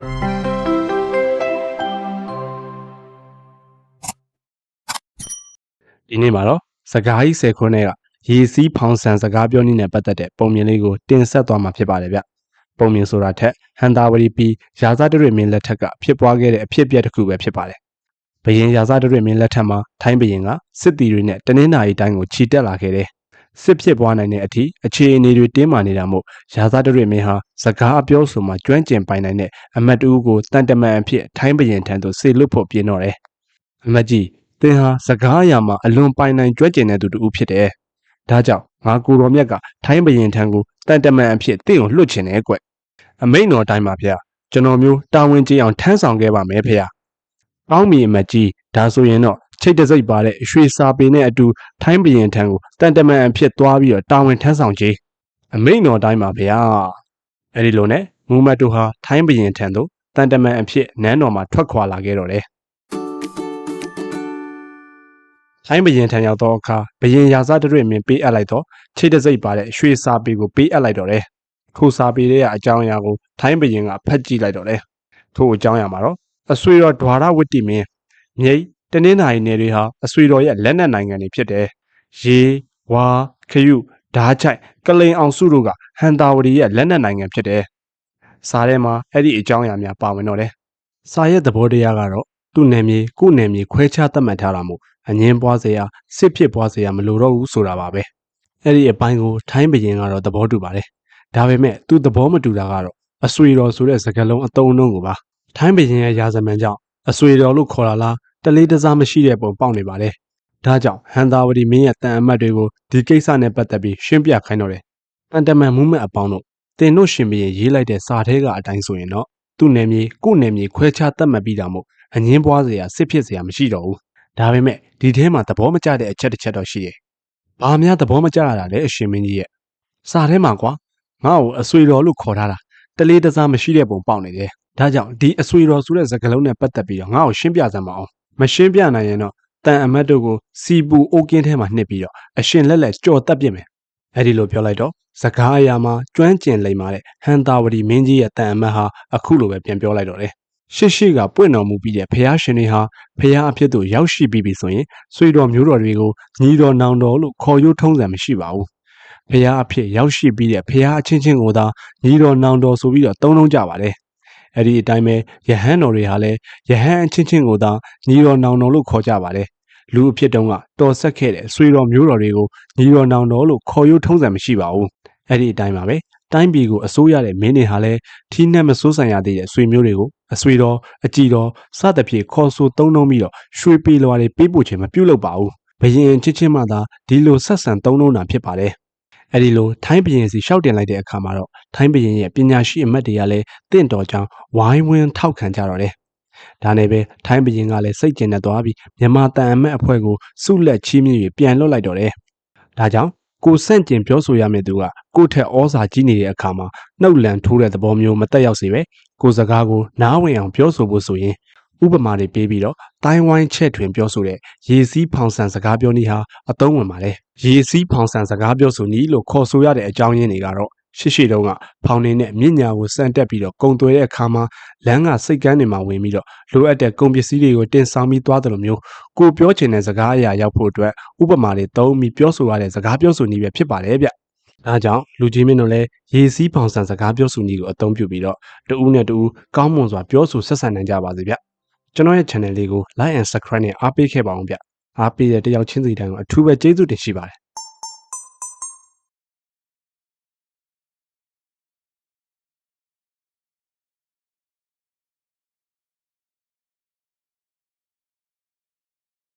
ဒီနေ့မှာတော့စကားကြီး၁၀ခွန်းနဲ့ကရေစီးဖောင်ဆန်စကားပြောနည်းနဲ့ပတ်သက်တဲ့ပုံမြင်လေးကိုတင်ဆက်သွားမှာဖြစ်ပါတယ်ဗျပုံမြင်ဆိုတာထက်ဟန်တာဝရီပီရာဇဒရစ်မင်းလက်ထက်ကဖြစ်ပွားခဲ့တဲ့အဖြစ်အပျက်တစ်ခုပဲဖြစ်ပါတယ်ဘယင်ရာဇဒရစ်မင်းလက်ထက်မှာထိုင်းဘယင်ကစစ်တီတွေနဲ့တနင်္လာရီတိုင်းကိုခြိတက်လာခဲ့တယ် စစ်ဖြစ်ပွားနိုင်တဲ့အထိအခြေအနေတွေတင်းမာနေတာမို့ရာဇဒရစ်မင်းဟာစကားအပြောဆိုမှာကျွမ်းကျင်ပိုင်နိုင်တဲ့အမတ်တူကိုတန်တမန်အဖြစ်ထိုင်းဘယင်ထံသို့ဆေလွတ်ဖို့ပြင်တော့တယ်အမတ်ကြီးသင်ဟာစကားအရာမှာအလွန်ပိုင်နိုင်ကြွက်ကျင်တဲ့သူတူဖြစ်တယ်။ဒါကြောင့်ငါကိုတော်မြတ်ကထိုင်းဘရင်ထံကိုတန်တမန်အဖြစ်တင့်ကိုလွှတ်ချင်တယ်ကွ။အမိန်တော်တိုင်းပါဗျာ။ကျွန်တော်မျိုးတာဝန်ကြီးအောင်ထမ်းဆောင်ခဲ့ပါမယ်ဖေ။ကောင်းပြီအမတ်ကြီးဒါဆိုရင်တော့ ချိတ်တစိတ်ပါတဲ့ရွှေစာပေနဲ့အတူထိုင်းဘရင်ထံကိုတန်တမန်အဖြစ်သွားပြီးတော့တာဝန်ထမ်းဆောင်ခြင်းအမိန်တော်တိုင်းပါဗျာ။အဲဒီလိုနဲ့မူမတ်တို့ဟာထိုင်းဘရင်ထံသို့တန်တမန်အဖြစ်နန်းတော်မှာထွက်ခွာလာခဲ့တော့တယ်ထိုင်းဘရင်ထံရောက်သောအခါဘရင်ရာဇဒရစ်မင်းပေးအပ်လိုက်သောခြေတစိတ်ပါတဲ့ရွှေစာပေကိုပေးအပ်လိုက်တော့တယ်။ခုစာပေရဲ့အကြောင်းအရာကိုထိုင်းဘရင်ကဖတ်ကြည့်လိုက်တော့တယ်။ထို့အကြောင်းအရာမှာတော့အဆွေတော်ဒွါရဝတ္တိမင်းမြိတ် တနင်္သာရီနယ်တွေဟာအဆွေတော်ရဲ့လက်နက်နိုင်ငံတွေဖြစ်တယ်။ရေဝါခရုဓာချိုက်ကလိန်အောင်စုတို့ကဟန်တာဝတီရဲ့လက်နက်နိုင်ငံဖြစ်တယ်။စာထဲမှာအဲ့ဒီအကြောင်းအရာများပါဝင်တော့တယ်။စာရဲ့သဘောတရားကတော့သူ့နယ်မြေကိုယ့်နယ်မြေခွဲခြားသတ်မှတ်ထားတာမို့အငင်းပွားစရာစစ်ဖြစ်ပွားစရာမလိုတော့ဘူးဆိုတာပါပဲအဲ့ဒီအပိုင်းကိုထိုင်းဘရင်ကတော့သဘောတူပါတယ်ဒါပေမဲ့သူသဘောမတူတာကတော့အဆွေတော်ဆိုတဲ့စကားလုံးအသုံးအနှုန်းကိုပါထိုင်းဘရင်ရဲ့ရာဇမန်ကြောင့်အဆွေတော်လို့ခေါ်လာလား တလေးတစားမရှိတဲ့ပုံပေါက်နေပါတယ်ဒါကြောင့်ဟန်သာဝတီမင်းရဲ့တန်အမတ်တွေကိုဒီကိစ္စနဲ့ပတ်သက်ပြီးရှင်းပြခိုင်းတော့တယ်တန်တမန်မူးမတ်အပေါင်းတို့တင်တို့ရှင်ဘရင်ရေးလိုက်တဲ့စာထဲကအတိုင်းဆိုရင်တော့သူ့နယ်မြေကိုယ့်နယ်မြေခွဲခြားသတ်မှတ်ပြီးတာမို့အငင်းပွားစရာစစ်ဖြစ်စရာမရှိတော့ဘူးဒါပေမဲ့ဒီထဲမှာသဘောမကျတဲ့အချက်တစ်ချက်တော့ရှိတယ်။ဘာများသဘောမကျရတာလဲအရှင်မင်းကြီးရဲ့။စာထဲမှာကွာငါ့ကိုအဆွေတော်လို့ခေါ်ထားတာတလေးတစားမရှိတဲ့ပုံပေါက်နေတယ်။ဒါကြောင့်ဒီအဆွေတော်ဆိုတဲ့စကားလုံးနဲ့ပတ်သက်ပြီးတော့ငါ့ကိုရှင်းပြစမ်းပါအောင်။ မရှင်းပြနိုင်ရင်တော့တန်အမတ်တို့ကိုစီပူအိုကင်းထဲမှာနှစ်ပြီးတော့အရှင်လက်လက်ကြော်တက်ပြစ်မယ်။အဲဒီလိုပြောလိုက်တော့စကားအရာမှာကျွမ်းကျင်လိမ္မာတဲ့ဟန်တာဝတီမင်းကြီးရဲ့တန်အမတ်ဟာအခုလိုပဲပြန်ပြောလိုက်တော့တယ်။ရှေ့ရှေ့ကပွင့်တော်မူပြီးတဲ့ဖះရှင်တွေဟာဖះအဖြစ်သို့ရောက်ရှိပြီးပြီဆိုရင်ဆွေတော်မျိုးတော်တွေကိုညီတော်နောင်တော်လို့ခေါ်ရိုးထုံးစံမရှိပါဘူးဖះအဖြစ်ရောက်ရှိပြီးတဲ့ဖះအချင်းချင်းကိုသာညီတော်နောင်တော်ဆိုပြီးတော့သုံးလုံးကြပါတယ် အဲ့ဒီအတိုင်းပဲယဟန်တော်တွေဟာလည်းယဟန်အချင်းချင်းကိုသာညီတော်နောင်တော်လို့ခေါ်ကြပါတယ်လူအဖြစ်တုံးကတော်ဆက်ခဲ့တဲ့ဆွေတော်မျိုးတော်တွေကိုညီတော်နောင်တော်လို့ခေါ်ရိုးထုံးစံမရှိပါဘူးအဲ့ဒီအတိုင်းပါပဲတိုင်းပြည်ကိုအစိုးရတဲ့မင်းတွေဟာလည်းထီးနှက်မစိုးဆန်ရသေးတဲ့ဆွေမျိုးတွေကိုအဆွေတော်အကြည်တော်စသဖြင့်ခေါ်ဆိုသုံးနှုံးပြီးတော့ရွှေပေလွာတွေပေးပို့ခြင်းမပြုလုပ်ပါဘူးဘယင်ချစ်ချင်းမှသာဒီလိုဆက်ဆံသုံးနှုံးတာဖြစ်ပါတယ် အဲ့ဒီလိုထိုင်းဘရင်စီရှောက်တင်လိုက်တဲ့အခါမှာတော့ထိုင်းဘရင်ရဲ့ပညာရှိအမတ်တွေကလည်းတင့်တော်ကြောင်းဝိုင်းဝန်းထောက်ခံကြတော့တယ်ဒါနဲ့ပဲထိုင်းဘရင်ကလည်းစိတ်ကျဉ်နဲ့သွားပြီးမြန်မာတန်အမတ်အဖွဲ့ကိုစုလက်ချီးမြှင့်ပြီးပြန်လွှတ်လိုက်တော့တယ်ဒါကြောင့်ကိုဆန့်ကျင်ပြောဆိုရမယ့်သူကကိုယ့်ထက်ဩဇာကြီးနေတဲ့အခါမှာနှုတ်လန်ထိုးတဲ့သဘောမျိုးမတက်ရောက်စေပဲကိုယ်စကားကိုနားဝင်အောင်ပြောဆိုဖို့ဆိုရင် ဥပမာတွေပေးပြီးတော့တိုင်းဝိုင်းချက်တွင်ပြောဆိုတဲ့ရေစီးဖောင်ဆန်စကားပြောနည်းဟာအသုံးဝင်ပါတယ်ရေစီးဖောင်ဆန်စကားပြောဆိုနည်းလို့ခေါ်ဆိုရတဲ့အကြောင်းရင်းတွေကတော့ရှေ့ရှေ့တုန်းကဖောင်နေနဲ့မြင့်ညာကိုစမ်းတက်ပြီးတော့ကုံသွဲတဲ့အခါမှာလမ်းကစိတ်ကန်းတွေမှာဝင်ပြီးတော့လိုအပ်တဲ့ကုန်ပစ္စည်းတွေကိုတင်ဆောင်ပြီးသွားတယ်လို့မျိုးကိုပြောချင်တဲ့စကားအရာရောက်ဖို့အတွက်ဥပမာတွေသုံးပြီးပြောဆိုရတဲ့စကားပြောဆိုနည်းပဲဖြစ်ပါတယ်ဗျဒါကြောင့်လူကြီးမင်းတို့လည်းရေစီးဖောင်ဆန်စကားပြောဆိုနည်းကိုအသုံးပြုပြီးတော့တဦးနဲ့တဦးကောင်းမွန်စွာပြောဆိုဆက်ဆံနိုင်ကြပါစေဗျ ကျွန်တော်ရဲ့ channel လေးကို like and subscribe နဲ့အားပေးခဲ့ပါအောင်ဗျအားပေးတဲ့တယောက်ချင်းစီတိုင်းကိုအထူးပဲကျေးဇူးတင်ရှိပါတယ်